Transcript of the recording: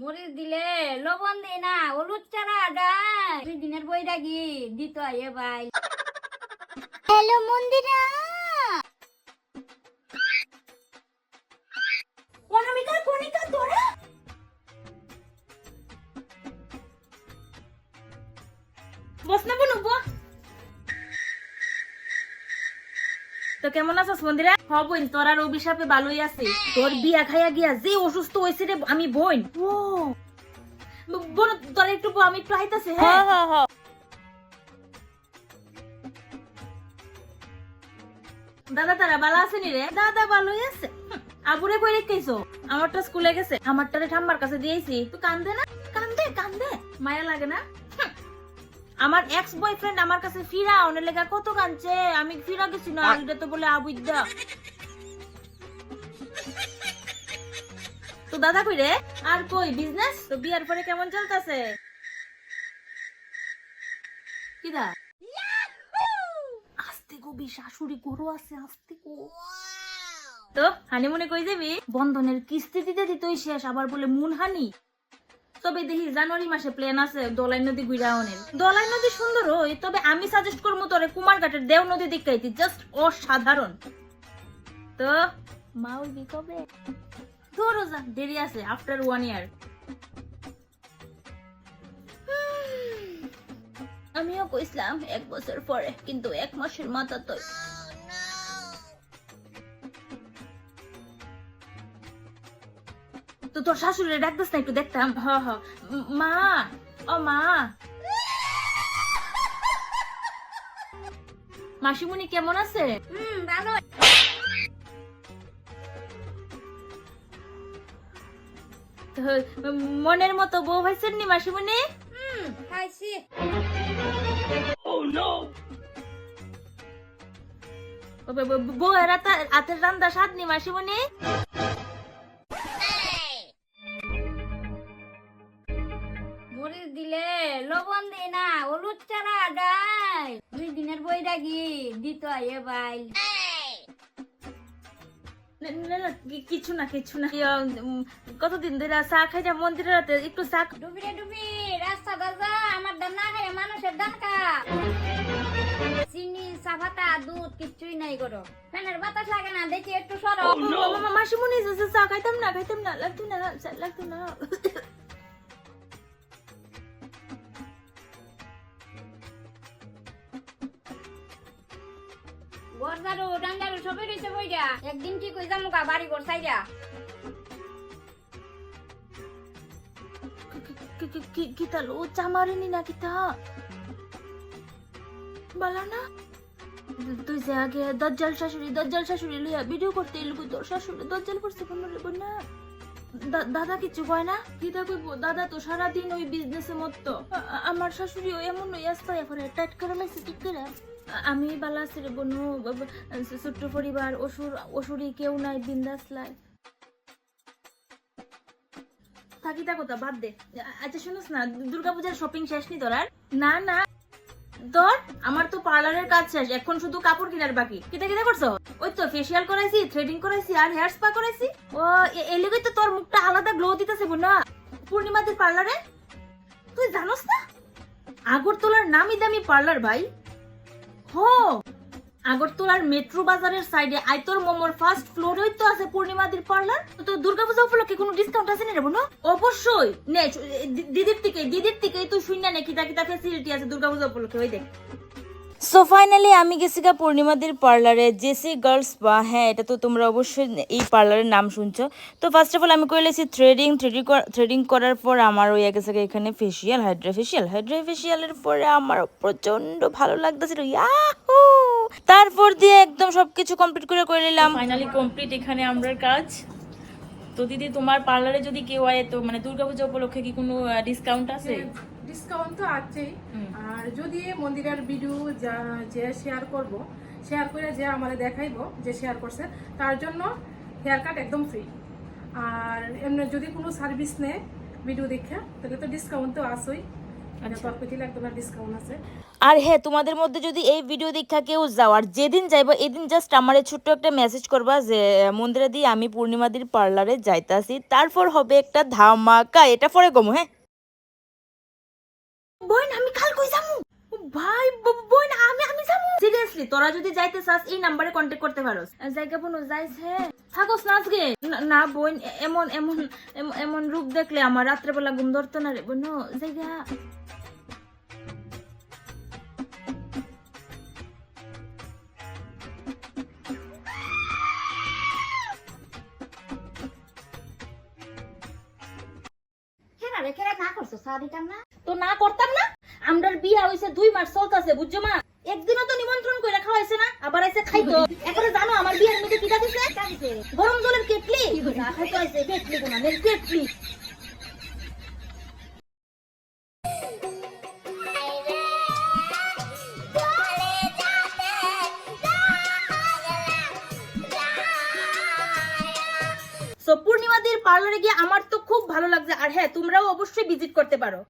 মরিচ দিলে লবণ দে না, হলুদ চারা দেয়। দিনের বই ডাকি দিত এ ভাই। হ্যালো মন্দিরা। তো কেমন আছিস মন্দিরা হ বোন তোর আর অভিশাপে ভালোই আছে। তোর বিয়া খাইয়া গিয়া যে অসুস্থ হয়েছে রে আমি বোন। ও। বোন তোর একটু আমি একটু আইতাছে হ্যাঁ? হ্যাঁ দাদা তারা ভালো আছে নি রে? দাদা ভালোই আছে। আবুরে কই রেখেছো আমারটা স্কুলে গেছে। আমারটারে ঠাম্মার কাছে দিয়েছি তুই কান্দে না? কান্দে কান্দে। মায়া লাগে না। আমার এক্স বয়ফ্রেন্ড আমার কাছে ফিরা অনেক লেগা কত কাঁদছে আমি ফিরা গেছি না এটা তো বলে আবুদ্দা তো দাদা কই রে? আর কই বিজনেস তো বিয়ার পরে কেমন চলতেছে? কিদা আস্তে গো শাশুড়ি গরু আছে আস্তে গো। তো হানিমুনে কই যাবি? বন্ধনের কিস্তি দিতে দিতেই শেষ আবার বলে মুন হানি তবে দেখি জানুয়ারি মাসে প্ল্যান আছে দলাই নদী গুইরাওনের দলাই নদী সুন্দর ওই তবে আমি সাজেস্ট করব তোরে কুমারঘাটের দেও নদী দেখাইতি জাস্ট অসাধারণ। তো মা উইবি কবে? ধরো যা, দেরি আছে আফটার ওয়ান ইয়ার আমিও কইছিলাম এক বছর পরে, কিন্তু এক মাসের মাথা তো তো তোর শাশুড়ি ডাকতেছ না একটু দেখতাম। হ হ। মা। ও মা। মাসিমণি কেমন আছে? হুম ভালো। মনের মতো বউ হয়েছেন নি মাসিমণি? হুম খাইছি ব- ব- ব- বউয়ের হাতে- হাতের রান্দা স্বাদ নি মাসিমণি? মরিচ দিলে লবণ দে না হলুদ চারা ডাই দুই দিনের বই ডাকি দিত আইয়ে ভাই? কিছু না কিছু না। কতদিন ধরে চা খাইটা মন্দিরের হাতে একটু চা ডুবি রে ডুবি রাস্তা দাদা আমার দান না খায় মানুষের দান কা চিনি চাপাতা দুধ কিচ্ছুই নাই করো ফ্যানের বাতাস লাগে না দেখি একটু সরো। মাসি মাসিমণি চা খাইতাম না খাইতাম না লাগতো না লাগতো না। ডান্ডারু সবই রয়েছে বইটা একদিন কা বাড়ি মারেনি না বলা না? তুই যে আগে দজ্জাল শাশুড়ি দজ্জাল শাশুড়ি লইয়া ভিডিও করতে তোর শাশুড়ি? দজ্জাল করছে কোন না? দাদা কিছু কয় না? কিতা কইব, দাদা তো সারাদিন ওই বিজনেসে মত্ত। আমার শাশুড়ি এমন ওই আস্তা করে টাইট করে ঠিক করে। আমি বালা আছে বনু ছোট্ট পরিবার, অসুর, অসুরি কেউ নাই, বিন্দাস লাই। থাকি তা কথা বাদ দে। আচ্ছা শুনিস না, দুর্গাপূজার শপিং শেষ নি তোর আর? না না। তোর? আমার তো পার্লারের কাজ শেষ, এখন শুধু কাপড় কেনার বাকি। কিতা কিতা করছ? ওই তো ফেসিয়াল করাইছি থ্রেডিং করাইছি, আর হেয়ার স্পা করাইছি। ও, এ- এই লেগে তো তোর মুখটা আলাদা গ্লো দিতেছে না পূর্ণিমাদের পার্লারে তুই জানোস না? আগরতলার নামি দামি পার্লার ভাই। হো! আগরতলার মেট্রো বাজারের সাইডে আইতর মোমোর ফার্স্ট ফ্লোরেই তো আছে পূর্ণিমাদির পার্লার তো দুর্গাপূজা উপলক্ষে কোনো ডিসকাউন্ট আছে না বোনো? অবশ্যই। নে দিদির থেকে দিদির থেকে তুই শুনিনা নাকি তাকে তাকে ফেসিলিটি আছে দুর্গাপূজা উপলক্ষে, ওই দেখ। সো ফাইনালি আমি গেছি গা পূর্ণিমাদের পার্লারে, জেসি গার্লস বা হ্যাঁ এটা তো তোমরা অবশ্যই এই পার্লারের নাম শুনছো। তো ফার্স্ট অফ অল আমি করে লেছি থ্রেডিং থ্রেডিং থ্রেডিং করার পর আমার ওই গেছে এখানে ফেসিয়াল হাইড্রা ফেসিয়াল হাইড্রা ফেসিয়ালের পরে আমার প্রচণ্ড ভালো লাগতেছিল, ইয়াহু! তারপর দিয়ে একদম সবকিছু কমপ্লিট করে করে নিলাম। ফাইনালি কমপ্লিট এখানে আমরার কাজ। তো দিদি তোমার পার্লারে যদি কেউ আয় তো মানে দুর্গাপূজা উপলক্ষে কি কোনো ডিসকাউন্ট আছে? ডিসকাউন্ট তো আছেই। আর যদি মন্দিরের ভিডিও যা যে শেয়ার করব শেয়ার করে যে আমাদের দেখাইবো যে শেয়ার করছে তার জন্য হেয়ার কাট একদম ফ্রি আর এমনি যদি কোনো সার্ভিস নেয় ভিডিও দেখে তাহলে তো ডিসকাউন্ট তো আসই আছে। আর হ্যাঁ তোমাদের মধ্যে যদি এই ভিডিও দেখা কেউ যাও আর যেদিন যাইবা এদিন জাস্ট আমার ছোট্ট একটা মেসেজ করবা যে মন্দিরা দিয়ে আমি পূর্ণিমাদির পার্লারে যাইতাছি। তারপর হবে একটা ধামাকা। এটা পরে কমো হ্যাঁ? বোন আমি কাল কই যামু? ভাই সিরিয়াসলি তোরা যদি যাইতে চাস এই নাম্বারে কন্টাক্ট করতে পারোস। জায়গা বোন যাইস হ্যাঁ থাকোস না আজকে। না- বোন এমন এমন এমন রূপ দেখলে আমার রাত্রেবেলা ঘুম ধরতো না রে। বোন জায়গা। রে না করছ চা দিতাম না? তো না করতাম না? আমরার বিয়া হইছে দুই মাস চলতেছে বুঝছ মা? একদিনও তো নিমন্ত্রণ খাওয়াইছে না, আবার আইছে খাইতো। এখন জানো আমার বিয়ের মধ্যে কিটা দিছে গরম জলের কেটলি? কেটলি পার্লারে গিয়ে আমার তো খুব ভালো লাগছে। আর হ্যাঁ তোমরাও অবশ্যই ভিজিট করতে পারো।